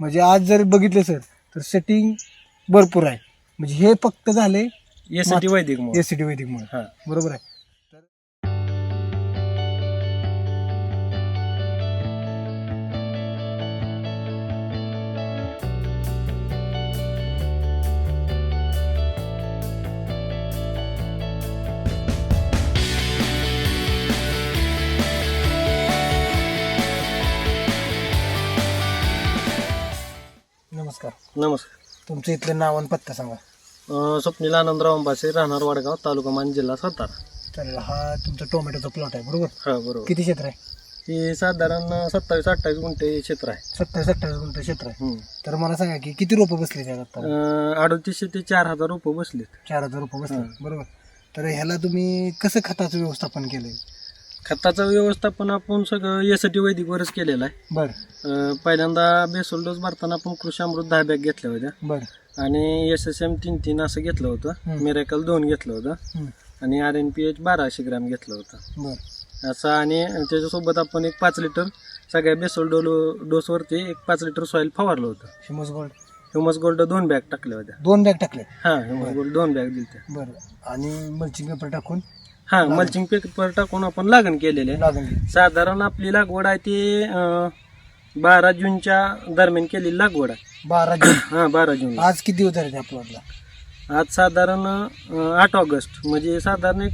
म्हणजे आज जर बघितलं सर तर सेटिंग भरपूर आहे. म्हणजे हे फक्त झाले यासाठी वैदिक टी वैदिकमुळे हा. बरोबर आहे. नमस्कार. नमस्कार. तुमचं इथलं नाव आणि पत्ता सांगा. अं, स्वप्नील आनंदराव अंबासे राहणार वडगाव तालुका मान जिल्हा सातारा. चालेल हा तुमचा टोमॅटोचा प्लॉट आहे बरोबर? हा बरोबर. किती क्षेत्र आहे? हे साधारण सत्तावीस अठ्ठावीस गुंठे क्षेत्र आहे. सत्तावीस अठ्ठावीस गुंठ क्षेत्र आहे. हम्म. तर मला सांगा की किती रोपं बसले त्यात आता? अं, अडतीसशे ते चार हजार रुपये बसलेत. चार हजार रुपये बसले बरोबर. तर ह्याला तुम्ही कसं खताचं व्यवस्थापन केलंय? खताचं व्यवस्थापन आपण सगळं यासाठी वैदिकवरच केलेलं आहे. बर. अं, पहिल्यांदा बेसोल डोस भरताना आपण कृषी अमृत दहा बॅग घेतल्या होत्या. बर. आणि एस एस एम तीन तीन असं घेतलं होतं. हम्म. मिराकल दोन घेतलं होतं. आणि आर एन पी एच बाराशे ग्रॅम घेतलं होतं. बर. असं आणि त्याच्यासोबत आपण एक पाच लिटर सगळ्या बेसोल डोलो डोसवरती एक पाच लिटर सॉईल फवारलं होतं. हिमोस गोल्ड ह्युमस गोल्ड दोन बॅग टाकल्या होत्या. दोन बॅग टाकले हा ह्युमस गोल्ड दोन बॅग दिल्या बर. आणि मल्चिंग पेपर टाकून हा मल्चिंग पेपर टाकून आपण लागण केलेले घे. साधारण आपली लागवड आहे ती अं, बारा जूनच्या दरम्यान केलेली लागवड आहे. बारा जून. हा बारा जून. आज किती दिवस झाले त्या प्लॉटला आज साधारण अं, आठ ऑगस्ट. म्हणजे साधारण एक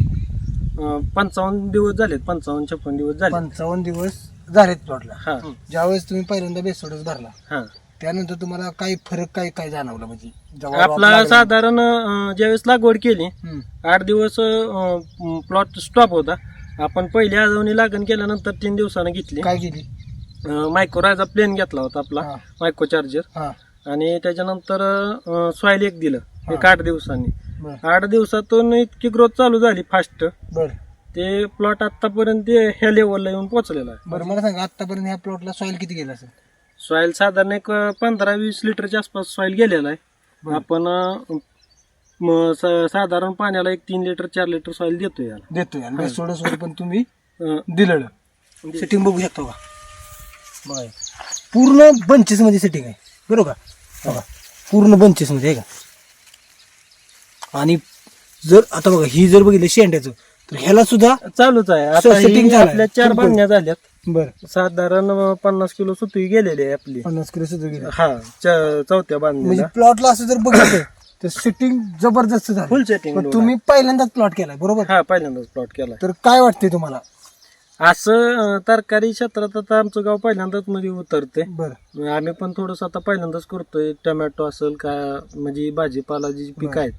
अं, पंचावन्न दिवस झालेत पंचावन्न छप्पन दिवस झाले पंचावन्न दिवस झालेत प्लॉटला हा. ज्यावेळेस तुम्ही पहिल्यांदा बेसोडस भरला हा. त्यानंतर तुम्हाला काही फरक काय काय जाणवलं म्हणजे? आपला साधारण अं, ज्यावेळेस लागवड केली. आठ दिवस प्लॉट स्टॉप होता. आपण पहिल्या आजवणी लागण केल्यानंतर तीन दिवसानं घेतली. काय केली? मायक्रोरायचा प्लेन घेतला होता आपला हा. मायक्रो चार्जर हा. आणि त्याच्यानंतर सॉईल एक दिलं एक आठ दिवसांनी. बर. आठ दिवसातून इतकी ग्रोथ चालू झाली फास्ट बर. ते प्लॉट आतापर्यंत ह्या लेवलला येऊन पोहोचलेला आहे. बरं मला सांगा आतापर्यंत ह्या प्लॉटला सॉइल किती गेला असेल? सॉईल साधारण एक पंधरा वीस लिटरच्या आसपास सॉईल गेलेला आहे. आपण अं, म, स- साधारण पाण्याला एक तीन लिटर चार लिटर सॉईल देतो याला. देतोय आणि बेसोडस वर पण तुम्ही अं, दिलेलं सेटिंग बघू शकतो का बघा पूर्ण बंचेस मध्ये सेटिंग आहे. बरोबर का? बघा. पूर्ण बंचेस मध्ये आहे का? आणि जर आता बघा ही जर बघितलं शेंड्याचं तर ह्याला सुद्धा चालूच आहे. आता setting ही झालंय. आपल्या चार. बांधण्या झाल्यात. बरं. साधारण पन्नास किलो सुतळी गेलेली आहे आपली. पन्नास किलो सुद्धा गेलं हा च- चौथ्या म्हणजे बांधणीला प्लॉटला असं जर बघितलं तर सेटिंग जबरदस्त झालं. फुल सेटिंग पण तुम्ही पहिल्यांदाच प्लॉट केलाय बरोबर? हा पहिल्यांदाच प्लॉट केला तर काय वाटतंय तुम्हाला? असं अं, तरकारी क्षेत्रात आता आमचं गाव पहिल्यांदाच मध्ये उतरते बरं. आम्ही पण थोडस आता पहिल्यांदाच करतोय. टोमॅटो असेल का म्हणजे भाजीपाला जी पिकं आहेत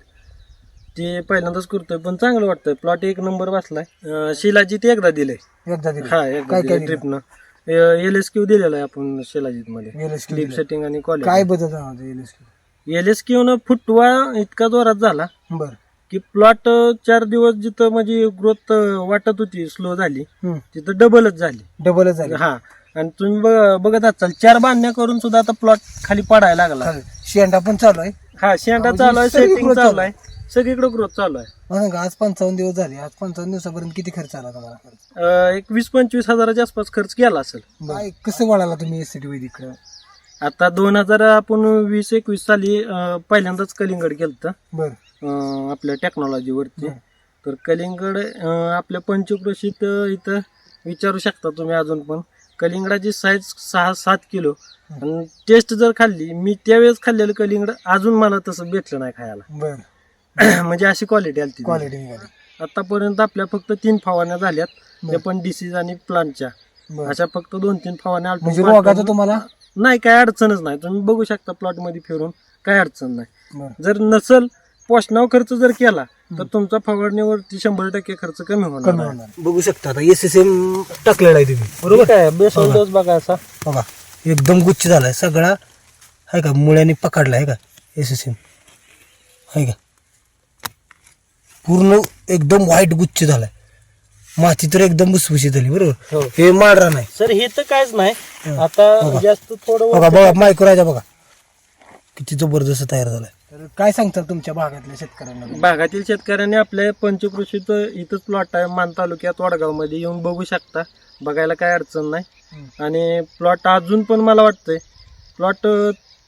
ते पहिल्यांदाच करतोय पण चांगलं वाटतंय. प्लॉट एक नंबर बसलाय. शिलाजीत एकदा दिलंय. एकदा दिलं हा एकदा काय काय दिलंय? ट्रिपनं एल एस क्यू दिलेला आहे आपण शिलाजीत मध्ये LSQ क्लिप दिलं. सेटिंग आणि काय क्वालिटी बदल? एल एस क्यू न फुटवा इतका जोरात झाला बरं. की प्लॉट चार दिवस जिथं म्हणजे ग्रोथ वाटत होती स्लो झाली. तिथं डबलच झाली. डबलच झालं. हा. आणि तुम्ही बघ- बघत असाल चार बांधण्या करून सुद्धा आता प्लॉट खाली पडायला लागला. चालेल. शेंडा पण चालू आहे. हा शेंडा म्हणजे चालू आहे सगळी सेटिंग growth चालू आहे. सगळीकडे ग्रोथ चालू आहे. सांगा आज पंचावन्न दिवस झाले. आज पंचावन्न दिवसापर्यंत किती खर्च आला तुम्हाला? खर्च अं, एक वीस पंचवीस हजाराच्या आसपास खर्च केला असेल. काय कसं वळाला तुम्ही एस सी वैदिक आता दोन हजार आपण वीस एकवीस साली अं, पहिल्यांदाच कलिंगड केलं बर. आपल्या टेक्नॉलॉजीवरती हं. तर कलिंगड अं, आपल्या पंचक्रोशीत अं, इथं विचारू शकता तुम्ही अजून पण. कलिंगडाची साईज सहा सात किलो. आणि टेस्ट जर खाल्ली मी त्यावेळेस खाल्लेलं कलिंगड अजून मला तसं भेटलं नाही खायला. बर. म्हणजे अशी क्वालिटी आली क्वालिटी निघाली. आतापर्यंत आपल्या फक्त तीन फवारण्या झाल्यात. ते पण डिसीज आणि प्लांटच्या अशा फक्त दोन तीन फवारण्या म्हणजे रोगाचं तुम्हाला? नाही काय अडचणच नाही. तुम्ही बघू शकता प्लॉटमध्ये फिरून. काय अडचण नाही. जर नसल पोषणावर खर्च जर केला तर तुमचा फवारणीवरती शंभर टक्के खर्च कमी होणार बघू शकता आता एस एस एम टाकलेला आहे तुम्ही. बरोबर? आहे? बेसल डोस बघा असा. बघा. एकदम गुच्छ झालाय. सगळा आहे का मुळ्याने पकडला आहे का एस एस एम आहे का? पूर्ण एकदम व्हाईट गुच्छ झालाय. माती तर एकदम भुसभुशीत झाली बरोबर? हो. हे माळरा नाही. सर हे तर कायच नाही. हं. आता. जास्त थोडं बघा बघा मायक्रोराजा बघा. किती जबरदस्त तयार झालाय. तर काय सांगतात तुमच्या भागातल्या शेतकऱ्यांना? भागातील शेतकऱ्यांनी आपल्या पंचकृषीत इथंच प्लॉट आहे मान तालुक्यात वडगावमध्ये येऊन बघू शकता. बघायला काय अडचण नाही. आणि प्लॉट अजून पण मला वाटतंय प्लॉट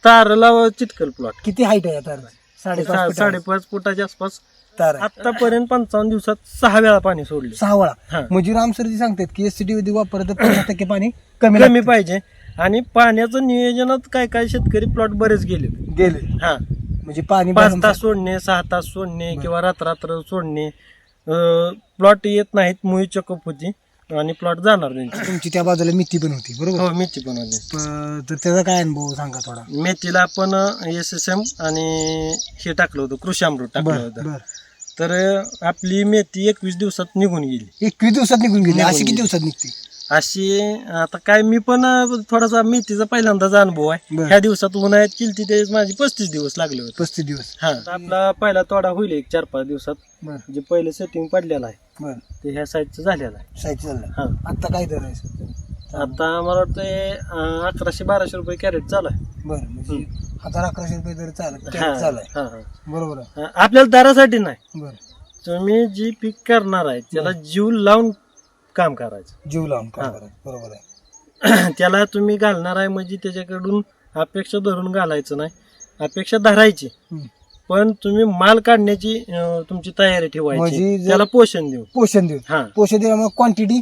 तारला चिटकल प्लॉट किती हाईट आहे आता साडेपाच फूट आहे. साडेपाच फुटाच्या आसपास. तार आहे. आतापर्यंत पंचावन्न दिवसात सहा वेळा पाणी सोडले. सहा वेळा. हा. म्हणजे राम सर जी सांगतात की एस सी टी वापरत पन्नास टक्के पाणी कमी कमी लागतं. पाहिजे. आणि पाण्याचं नियोजनात काय काय शेतकरी प्लॉट बरेच गेले गेले. हा. म्हणजे पाणी पाच तास सोडणे सहा तास सोडणे. किंवा रात्र सोडणे प्लॉट येत नाहीत मुळी चकअप होती आणि प्लॉट जाणार त्यांची तुमची त्या बाजूला मिती पण होती बरोबर? हो मेथी पण होती. प- तर त्याचा काय अनुभव सांगा थोडा? मेथीला आपण एस एस एम आणि हे टाकलं होतं कृषी अमृत टाकलं बर होतं. बर. तर आपली मेथी एकवीस दिवसात निघून गेली. एकवीस दिवसात निघून गेली. निघून अशी किती गेली. दिवसात निघते? अशी आता काय मी पण थोडासा मेथीचा पहिल्यांदाचा अनुभव आहे. बरं. ह्या दिवसात उन्हाळ्यात केली त्यावेळेस माझी पस्तीस दिवस लागले होते. पस्तीस दिवस. हा. आपला पहिला तोडा होईल एक चार पाच दिवसात. बर. जे पहिलं सेटिंग पडलेलं आहे बर. ते ह्या साईजचं झालेलं आहे. साईज चाललाय हा. आता काय दर आहे सर? आता मला वाटतंय अं, अकराशे बाराशे रुपये कॅरेट चालू आहे. बर म्हणजे हजार अकराशे रुपये दर चालत हा, चालू आहे. हा, हा. बरोबर आहे. आपल्याला दरासाठी नाही. बर. तुम्ही जी पीक करणार आहे त्याला जीव लावून काम करायचं. जीव लावून काम हा. करायचं. बरोबर आहे. त्याला तुम्ही घालणार आहे म्हणजे त्याच्याकडून अपेक्षा धरून घालायचं नाही. अपेक्षा धरायची. हम्म. पण तुम्ही माल काढण्याची अं, तुमची तयारी म्हणजे ठेवायची जर- त्याला पोषण देऊ पोषण देऊ हा. पोषण दिल्यामुळे क्वांटिटी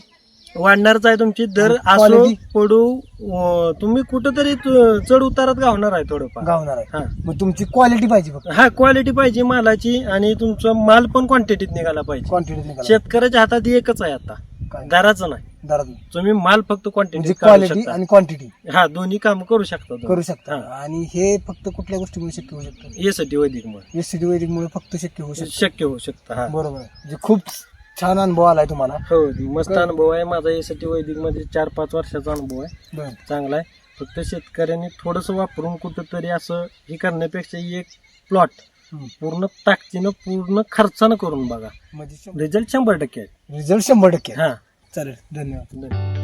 वाढणारच आहे तुमची दर असो quality? पडू अं, तुम्ही कुठंतरी तु- चढ उतारात गावणार आहे थोडंफार. गावणार आहे. हा. मग तुमची क्वालिटी पाहिजे फक्त. हा क्वालिटी पाहिजे मालाची आणि तुमचा माल पण क्वांटिटीत निघाला पाहिजे. क्वांटिटी निघाला शेतकऱ्याच्या हातात एकच आहे आता. काय? दराचं नाही. दरात तुम्ही माल फक्त म्हणजे क्वांटिटी क्वालिटी आणि क्वांटिटी हा दोन्ही काम करू शकता. करू शकता. आणि हे फक्त कुठल्या गोष्टीमुळे शक्य होऊ शकतं? यासाठी वैदिक मुळे एस सी टी वैदिकमुळे फक्त शक्य होऊ शकतं. शक्य होऊ शकतं हा. बरोबर आहे. म्हणजे खूप छान अनुभव आलाय तुम्हाला. हो मस्त अनुभव आहे. माझा यासाठी वैदिकमध्ये चार पाच वर्षाचा अनुभव आहे. बर. चांगला आहे. फक्त शेतकऱ्यांनी थोडस वापरून कुठंतरी असं हे करण्यापेक्षा एक प्लॉट. पूर्ण ताकदीनं पूर्ण खर्चानं करून बघा. म्हणजे रिझल्ट शंभर टक्के आहे. रिझल्ट शंभर टक्के. हा. चालेल. धन्यवाद. धन्यवाद.